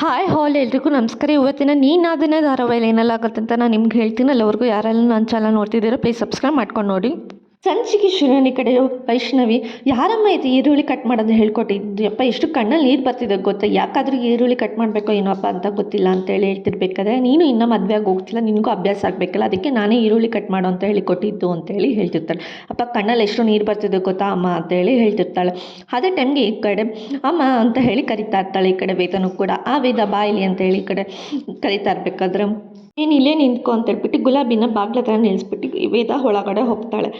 Hi ಹಾಲ್ ಎಲ್ರಿಗೂ ನಮಸ್ಕಾರ. ಇವತ್ತಿನ ನೀನಾದನೇ ಧಾರಾವಾಹಿಯಲ್ಲಿ ಏನೆಲ್ಲಾಗುತ್ತೆ ಅಂತ ನಾನು ನಿಮ್ಗೆ ಹೇಳ್ತೀನಿ ಅಲ್ಲಿವರೆಗೂ ಯಾರೆಲ್ಲ ನನ್ನ ಚಾನಲ್ ನೋಡ್ತಿದ್ದೀರೋ ಪ್ಲೀಸ್ ಸಬ್ಸ್ಕ್ರೈಬ್ ಮಾಡ್ಕೊಂಡು ನೋಡಿ. ಸಂಚಿಕೆ ಶಿವನಿ ಕಡೆ ವೈಷ್ಣವಿ, ಯಾರಮ್ಮ ಇದು ಈರುಳ್ಳಿ ಕಟ್ ಮಾಡೋದು ಹೇಳ್ಕೊಟ್ಟಿದ್ದು? ಅಪ್ಪ ಎಷ್ಟು ಕಣ್ಣಲ್ಲಿ ನೀರು ಬರ್ತಿದೆ ಗೊತ್ತಾ? ಯಾಕಾದ್ರೂ ಈರುಳ್ಳಿ ಕಟ್ ಮಾಡಬೇಕೋ ಏನೋಪ್ಪ ಅಂತ ಗೊತ್ತಿಲ್ಲ ಅಂತೇಳಿ ಹೇಳ್ತಿರ್ಬೇಕಾದ್ರೆ, ನೀನು ಇನ್ನೂ ಮದುವೆ ಆಗಿ ಹೋಗ್ತಿಲ್ಲ, ನಿನಗೂ ಅಭ್ಯಾಸ ಆಗಬೇಕಲ್ಲ, ಅದಕ್ಕೆ ನಾನೇ ಈರುಳ್ಳಿ ಕಟ್ ಮಾಡು ಅಂತ ಹೇಳಿ ಕೊಟ್ಟಿದ್ದು ಅಂತೇಳಿ ಹೇಳ್ತಿರ್ತಾಳೆ. ಅಪ್ಪ, ಕಣ್ಣಲ್ಲಿ ಎಷ್ಟು ನೀರು ಬರ್ತಿದೆ ಗೊತ್ತಾ ಅಮ್ಮ ಅಂತೇಳಿ ಹೇಳ್ತಿರ್ತಾಳೆ. ಅದೇ ಟೈಮ್ಗೆ ಈ ಕಡೆ, ಅಮ್ಮ ಅಂತ ಹೇಳಿ ಕರಿತಾ ಇರ್ತಾಳೆ ಈ ಕಡೆ ವೇದನೂ ಕೂಡ. ಆ ವೇದ ಬಾಯಿಲಿ ಅಂತ ಹೇಳಿ ಈ ಕಡೆ ಕರಿತಾ ಇರ್ಬೇಕಾದ್ರೆ, ನೀನು ಇಲ್ಲೇ ನಿಂತ್ಕೊ ಅಂತ ಹೇಳ್ಬಿಟ್ಟು ಗುಲಾಬಿನ ಬಾಗ್ಲ ಹತ್ರ ನಿಲ್ಲಿಸ್ಬಿಟ್ಟು ಈ ವೇದ ಒಳಗಡೆ ಹೋಗ್ತಾಳೆ.